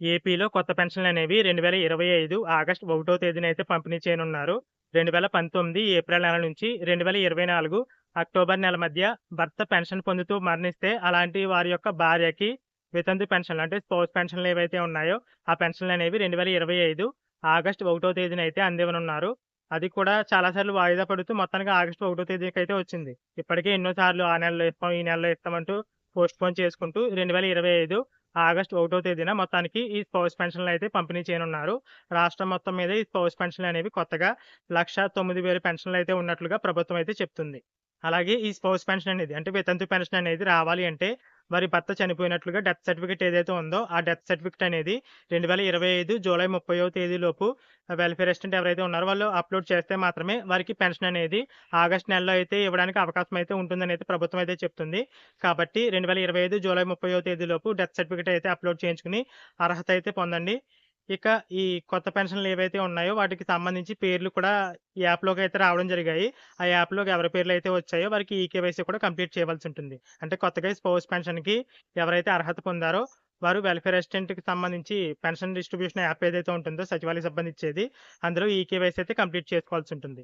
ఏపీలో కొత్త పెన్షన్లు అనేవి రెండు వేల ఇరవై ఐదు ఆగస్టు ఒకటో తేదీన అయితే పంపిణీ చేయనున్నారు. 2019 ఏప్రిల్ నెల నుంచి 2024 అక్టోబర్ నెల మధ్య భర్త పెన్షన్ పొందుతూ మరణిస్తే అలాంటి వారి యొక్క భార్యకి వితంతు పెన్షన్‌లు అంటే స్పోర్ట్స్ పెన్షన్‌లు ఏవైతే ఉన్నాయో ఆ పెన్షన్లు అనేవి రెండు వేల ఇరవై ఐదు ఆగస్టు ఒకటో తేదీన అయితే అందివ్వనున్నారు. అది కూడా చాలా సార్లు వాయిదా పడుతూ మొత్తానికి ఆగస్టు 1 తేదీకైతే వచ్చింది. ఇప్పటికే ఎన్నో సార్లు ఆ నెలలో ఇస్తాం, ఈ నెలలో ఇస్తామంటూ పోస్ట్‌పోన్ చేసుకుంటూ 2025 ఆగస్టు ఒకటో తేదీన మొత్తానికి ఈ స్పౌస్ పెన్షన్‌లయితే పంపిణీ చేయనున్నారు. రాష్ట్రం మొత్తం మీద ఈ స్పౌస్ పెన్షన్‌లనేవి కొత్తగా లక్ష తొమ్మిది వేల పెన్షన్లు అయితే ఉన్నట్లుగా ప్రభుత్వం అయితే చెప్తుంది. అలాగే ఈ స్పౌస్ పెన్షన్ అనేది అంటే వితంతు పెన్షన్ అనేది రావాలి అంటే వారి భర్త చనిపోయినట్లుగా డెత్ సర్టిఫికేట్ ఏదైతే ఉందో ఆ డెత్ సర్టిఫికేట్ అనేది 2025 జూలై 30వ తేదీలోపు వెల్ఫేర్ అసిస్టెంట్ ఎవరైతే ఉన్నారో వాళ్ళు అప్‌లోడ్ చేస్తే మాత్రమే వారికి పెన్షన్ అనేది ఆగస్ట్ నెలలో అయితే ఇవ్వడానికి అవకాశం అయితే ఉంటుందని అయితే ప్రభుత్వం అయితే చెప్తుంది. కాబట్టి 2025 జూలై 30వ తేదీలోపు డెత్ సర్టిఫికేట్ అయితే అప్‌లోడ్ చేయించుకుని అర్హత అయితే పొందండి. ఇక ఈ కొత్త పెన్షన్‌లు ఏవైతే ఉన్నాయో వాటికి సంబంధించి పేర్లు కూడా ఈ యాప్‌లోకి అయితే రావడం జరిగాయి. ఆ యాప్‌లోకి ఎవరి పేర్లు అయితే వచ్చాయో వారికి ఈకేవైసీ కూడా కంప్లీట్ చేయవలసి ఉంటుంది. అంటే కొత్తగా స్పౌస్ పెన్షన్‌కి ఎవరైతే అర్హత పొందారో వారు వెల్ఫేర్ అసిస్టెంట్‌కి సంబంధించి పెన్షన్ డిస్ట్రిబ్యూషన్ యాప్ ఏదైతే ఉంటుందో సచివాలయ సంబంధించేది ఇచ్చేది అందులో ఈకేవైసీ అయితే కంప్లీట్ చేసుకోవాల్సి ఉంటుంది.